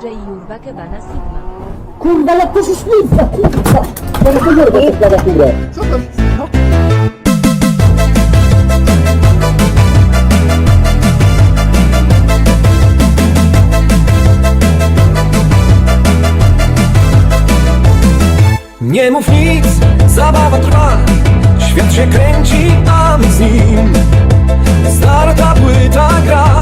DJ Jurwa Kebana Sigma. Kurwa, jak to się śmieje, kurwa! To klawiaturę. Co to? Co? Nie mów nic, zabawa trwa Świat się kręci, a my z nim Starta płyta gra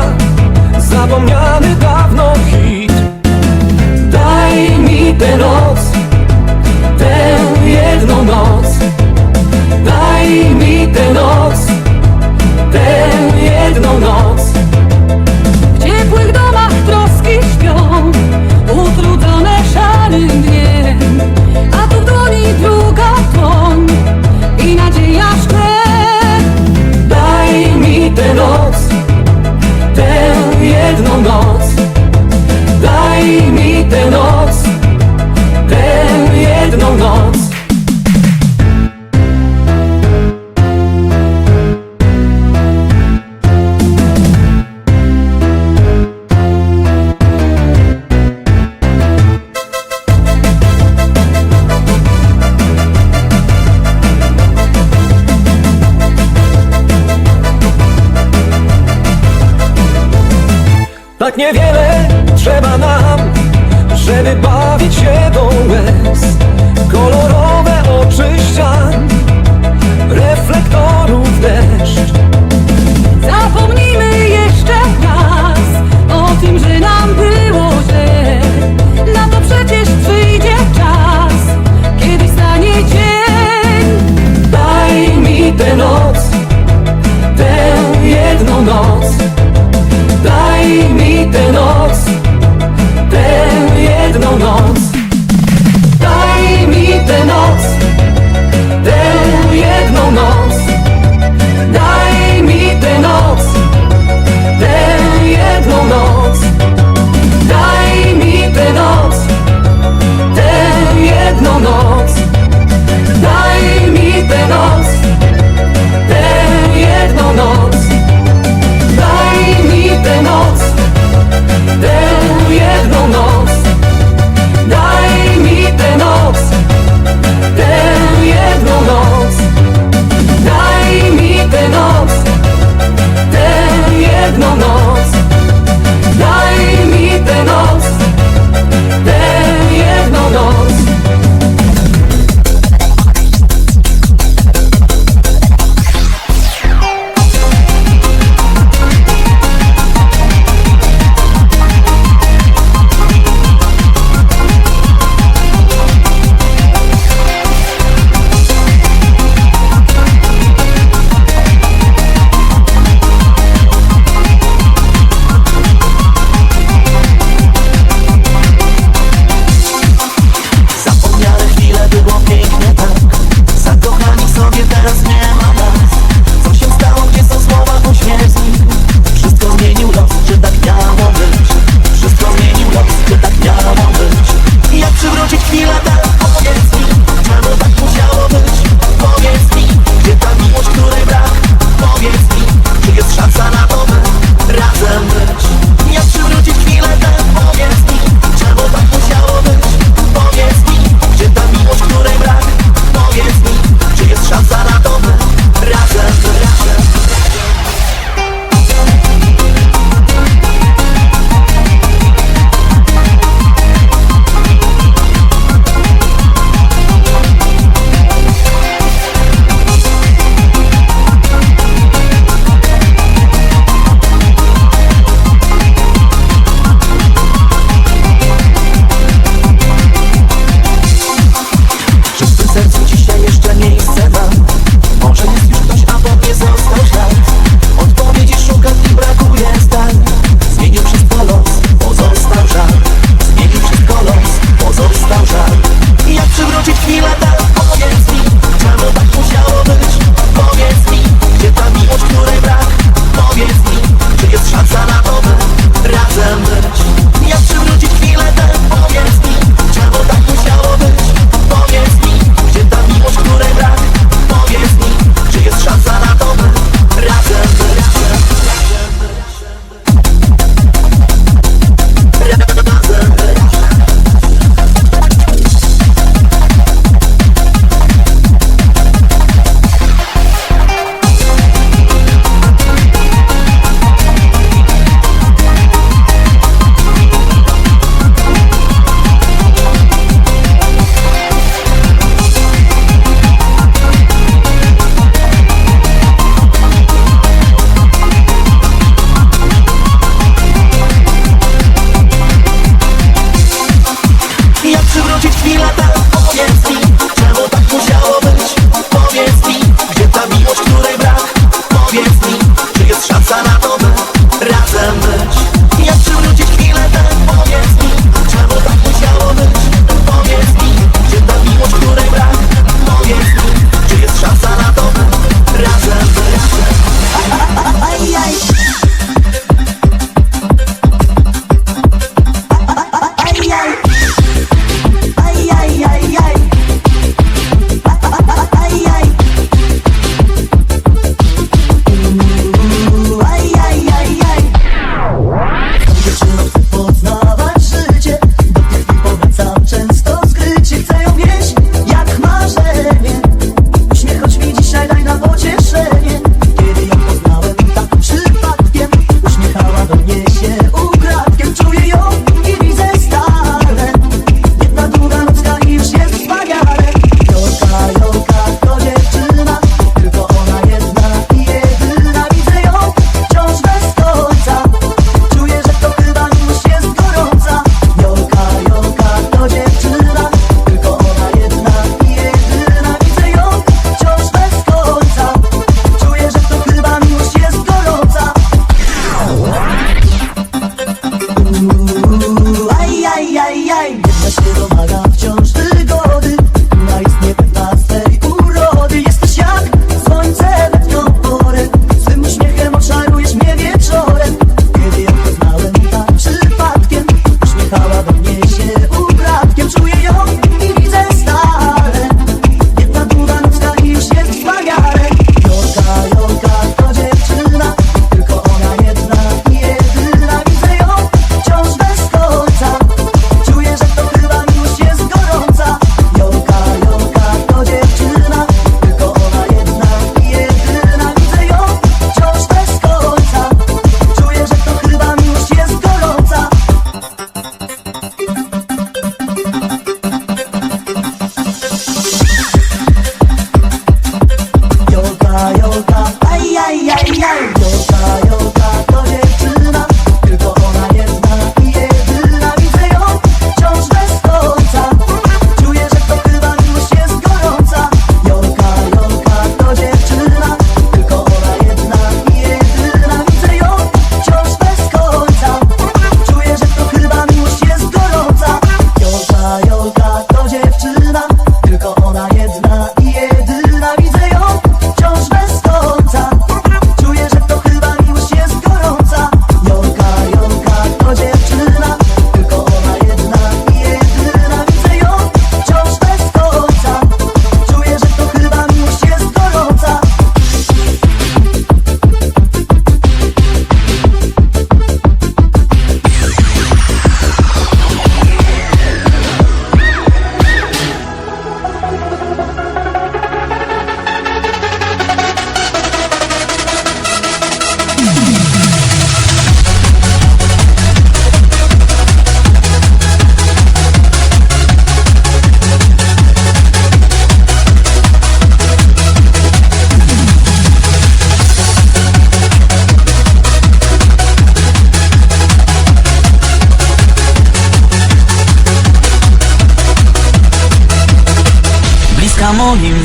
Tak niewiele trzeba nam, żeby bawić się do łez. Kolorowe oczy ścian, reflektorów deszcz. Amo him